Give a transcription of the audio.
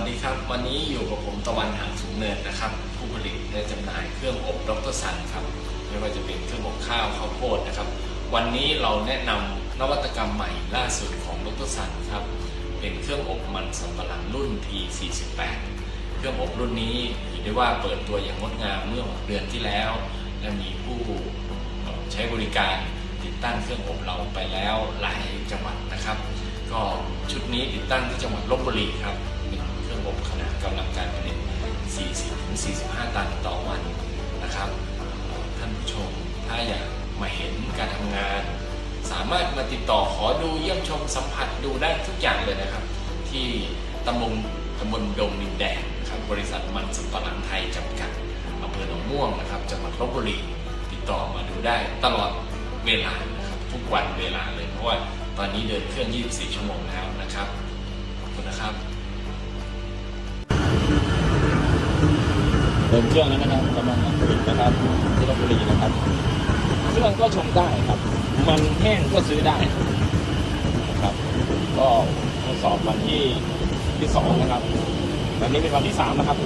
สวัสดีครับ วันนี้อยู่กับผมตะวันหางสูงเนินนะครับ ผู้ผลิตและจำหน่ายเครื่องอบดรสันครับ ไม่ว่าจะเป็นเครื่องอบข้าวข้าวโพดนะครับ วันนี้เราแนะนำนวัตกรรมใหม่ล่าสุดของดรสันครับ เป็นเครื่องอบมันสำปะหลังรุ่น T48 เครื่องอบรุ่นนี้ถือได้ว่าเปิดตัวอย่างงดงามเมื่อ 6 เดือนที่แล้ว และมีผู้ใช้บริการติดตั้งเครื่องอบเราไปแล้วหลายจังหวัดนะครับ ก็ชุดนี้ติดตั้งที่จังหวัดลบบุรีครับ ตันต่อวันนะครับ ท่านผู้ชมถ้าอยากมาเห็นการทำงาน สามารถมาติดต่อขอดูเยี่ยมชมสัมผัสดูได้ทุกอย่างเลยนะครับ ที่ตำบลตำบลดงดินแดงนะครับบริษัทมันสำปะหลังไทยจำกัดอำเภอหนองม่วงนะครับจังหวัดลบบุรีติดต่อมาดูได้ตลอดเวลานะครับทุกวันเวลาเลยเพราะว่าตอนนี้เดินเครื่อง 24 ชั่วโมงแล้วนะครับขอบคุณนะครับ เดินเครื่องแล้วนะครับกำลังผลิตนะครับที่ลบบุรีนะครับเครื่องก็ชมได้ครับ มันแห้งก็ซื้อได้นะครับ ก็ทดสอบวันที่ที่สองนะครับวันนี้เป็นวันที่สามนะครับ